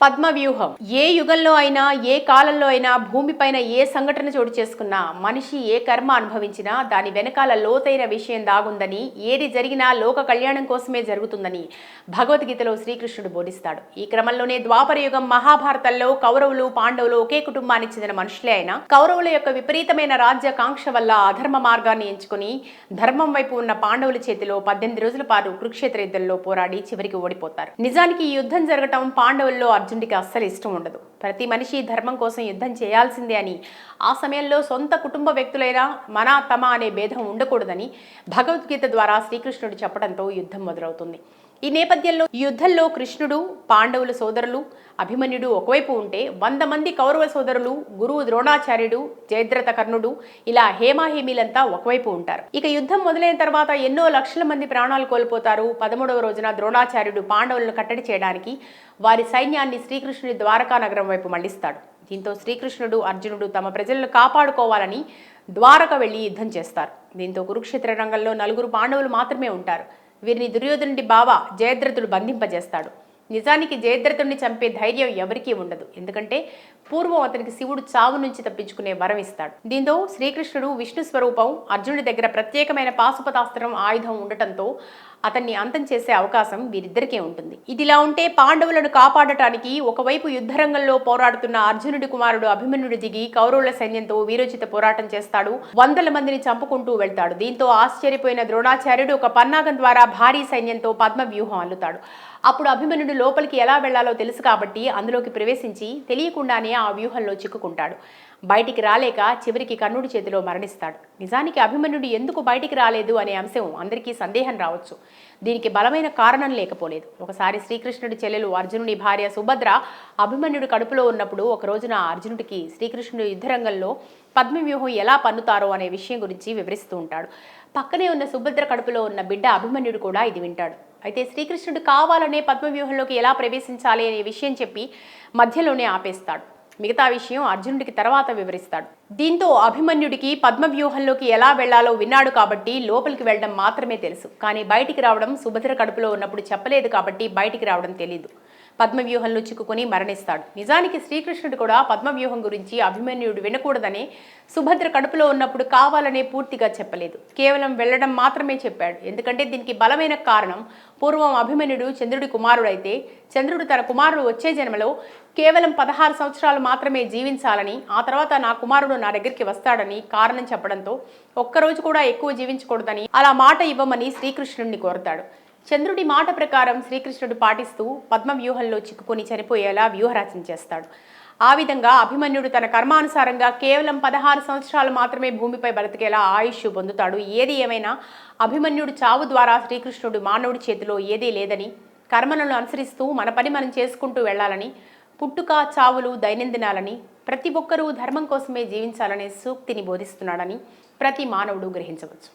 పద్మవ్యూహం. ఏ యుగంలో అయినా ఏ కాలంలో అయినా భూమిపైన ఏ సంఘటన చోటు చేసుకున్నా మనిషి ఏ కర్మ అనుభవించినా దాని వెనకాల లోతైన విషయం దాగుందని ఏది జరిగినా లోక కళ్యాణం కోసమే జరుగుతుందని భగవద్గీతలో శ్రీకృష్ణుడు బోధిస్తాడు. ఈ క్రమంలోనే ద్వాపర యుగం మహాభారతంలో కౌరవులు పాండవులు ఒకే కుటుంబానికి చెందిన మనుషులే అయినా కౌరవుల యొక్క విపరీతమైన రాజ్య కాంక్ష వల్ల అధర్మ మార్గాన్ని ఎంచుకుని ధర్మం వైపు ఉన్న పాండవుల చేతిలో పద్దెనిమిది రోజుల పాటు కురుక్షేత్ర యుద్ధంలో పోరాడి చివరికి ఓడిపోతారు. నిజానికి ఈ యుద్ధం జరగటం పాండవుల్లో అర్జునుడికి అస్సలు ఇష్టం ఉండదు. ప్రతి మనిషి ధర్మం కోసం యుద్ధం చేయాల్సిందే అని ఆ సమయంలో సొంత కుటుంబ వ్యక్తులైనా మన తమ అనే భేదం ఉండకూడదని భగవద్గీత ద్వారా శ్రీకృష్ణుడు చెప్పడంతో యుద్ధం మొదలవుతుంది. ఈ నేపథ్యంలో యుద్ధంలో కృష్ణుడు పాండవుల సోదరులు అభిమన్యుడు ఒకవైపు ఉంటే వంద మంది కౌరవ సోదరులు గురువు ద్రోణాచార్యుడు జయద్రథ కర్ణుడు ఇలా హేమాహేమీలంతా ఒకవైపు ఉంటారు. ఇక యుద్ధం మొదలైన తర్వాత ఎన్నో లక్షల మంది ప్రాణాలు కోల్పోతారు. పదమూడవ రోజున ద్రోణాచార్యుడు పాండవులను కట్టడి చేయడానికి వారి సైన్యాన్ని శ్రీకృష్ణుడి ద్వారకా నగరం వైపు మళ్ళిస్తాడు. దీంతో శ్రీకృష్ణుడు అర్జునుడు తమ ప్రజలను కాపాడుకోవాలని ద్వారక వెళ్ళి యుద్ధం చేస్తారు. దీంతో కురుక్షేత్ర రంగంలో నలుగురు పాండవులు మాత్రమే ఉంటారు. వీరిని దుర్యోధనుడి బావ జయద్రథుడు బంధింపజేస్తాడు. నిజానికి జయద్రథుడిని చంపే ధైర్యం ఎవరికీ ఉండదు. ఎందుకంటే పూర్వం అతనికి శివుడు చావు నుంచి తప్పించుకునే వరం ఇస్తాడు. దీంతో శ్రీకృష్ణుడు విష్ణు స్వరూపం అర్జునుడి దగ్గర ప్రత్యేకమైన పాశుపతాస్త్రం ఆయుధం ఉండటంతో అతన్ని అంతం చేసే అవకాశం వీరిద్దరికే ఉంటుంది. ఇదిలా ఉంటే పాండవులను కాపాడటానికి ఒకవైపు యుద్ధరంగంలో పోరాడుతున్న అర్జునుడి కుమారుడు అభిమన్యుడు దిగి కౌరవుల సైన్యంతో వీరోచిత పోరాటం చేస్తాడు. వందల మందిని చంపుకుంటూ వెళ్తాడు. దీంతో ఆశ్చర్యపోయిన ద్రోణాచార్యుడు ఒక పన్నాగం ద్వారా భారీ సైన్యంతో పద్మ వ్యూహం అల్లుతాడు. అప్పుడు అభిమన్యుడు లోపలికి ఎలా వెళ్ళాలో తెలుసు కాబట్టి అందులోకి ప్రవేశించి తెలియకుండానే ఆ వ్యూహంలో చిక్కుకుంటాడు. బయటికి రాలేక చివరికి కర్ణుడి చేతిలో మరణిస్తాడు. నిజానికి అభిమన్యుడు ఎందుకు బయటికి రాలేదు అనే అంశం అందరికీ సందేహం రావచ్చు. దీనికి బలమైన కారణం లేకపోలేదు. ఒకసారి శ్రీకృష్ణుడి చెల్లెలు అర్జునుడి భార్య సుభద్ర అభిమన్యుడు కడుపులో ఉన్నప్పుడు ఒక రోజున అర్జునుడికి శ్రీకృష్ణుడి యుద్ధరంగంలో పద్మవ్యూహం ఎలా పన్నుతారో అనే విషయం గురించి వివరిస్తూ ఉంటాడు. పక్కనే ఉన్న సుభద్ర కడుపులో ఉన్న బిడ్డ అభిమన్యుడు కూడా ఇది వింటాడు. అయితే శ్రీకృష్ణుడు కావాలనే పద్మవ్యూహంలోకి ఎలా ప్రవేశించాలి అనే విషయం చెప్పి మధ్యలోనే ఆపేస్తాడు. మిగతా విషయం అర్జునుడికి తర్వాత వివరిస్తాడు. దీంతో అభిమన్యుడికి పద్మవ్యూహంలోకి ఎలా వెళ్ళాలో విన్నాడు కాబట్టి లోపలికి వెళ్ళడం మాత్రమే తెలుసు. కానీ బయటికి రావడం సుభద్ర కడుపులో ఉన్నప్పుడు చెప్పలేదు కాబట్టి బయటికి రావడం తెలీదు. పద్మవ్యూహంలో చిక్కుకొని మరణిస్తాడు. నిజానికి శ్రీకృష్ణుడు కూడా పద్మవ్యూహం గురించి అభిమన్యుడు వినకూడదని సుభద్ర కడుపులో ఉన్నప్పుడు కావాలనే పూర్తిగా చెప్పలేదు. కేవలం వెళ్ళడం మాత్రమే చెప్పాడు. ఎందుకంటే దీనికి బలమైన కారణం పూర్వం అభిమన్యుడు చంద్రుడి కుమారుడైతే చంద్రుడు తన కుమారుడు వచ్చే జన్మలో కేవలం పదహారు సంవత్సరాలు మాత్రమే జీవించాలని ఆ తర్వాత నా కుమారుడు నా దగ్గరికి వస్తాడని కారణం చెప్పడంతో ఒక్కరోజు కూడా ఎక్కువ జీవించకూడదని అలా మాట ఇవ్వమని శ్రీకృష్ణుడిని కోరతాడు. చంద్రుడి మాట ప్రకారం శ్రీకృష్ణుడు పాటిస్తూ పద్మ వ్యూహంలో చిక్కుకొని చనిపోయేలా వ్యూహరచన చేస్తాడు. ఆ విధంగా అభిమన్యుడు తన కర్మానుసారంగా కేవలం పదహారు సంవత్సరాలు మాత్రమే భూమిపై బ్రతికేలా ఆయుష్ పొందుతాడు. ఏది ఏమైనా అభిమన్యుడు చావు ద్వారా శ్రీకృష్ణుడు మానవుడి చేతిలో ఏదీ లేదని కర్మలను అనుసరిస్తూ మన పని మనం చేసుకుంటూ వెళ్ళాలని పుట్టుక చావులు దైనందినాలని ప్రతి ఒక్కరూ ధర్మం కోసమే జీవించాలనే సూక్తిని బోధిస్తున్నాడని ప్రతి మానవుడు గ్రహించవచ్చు.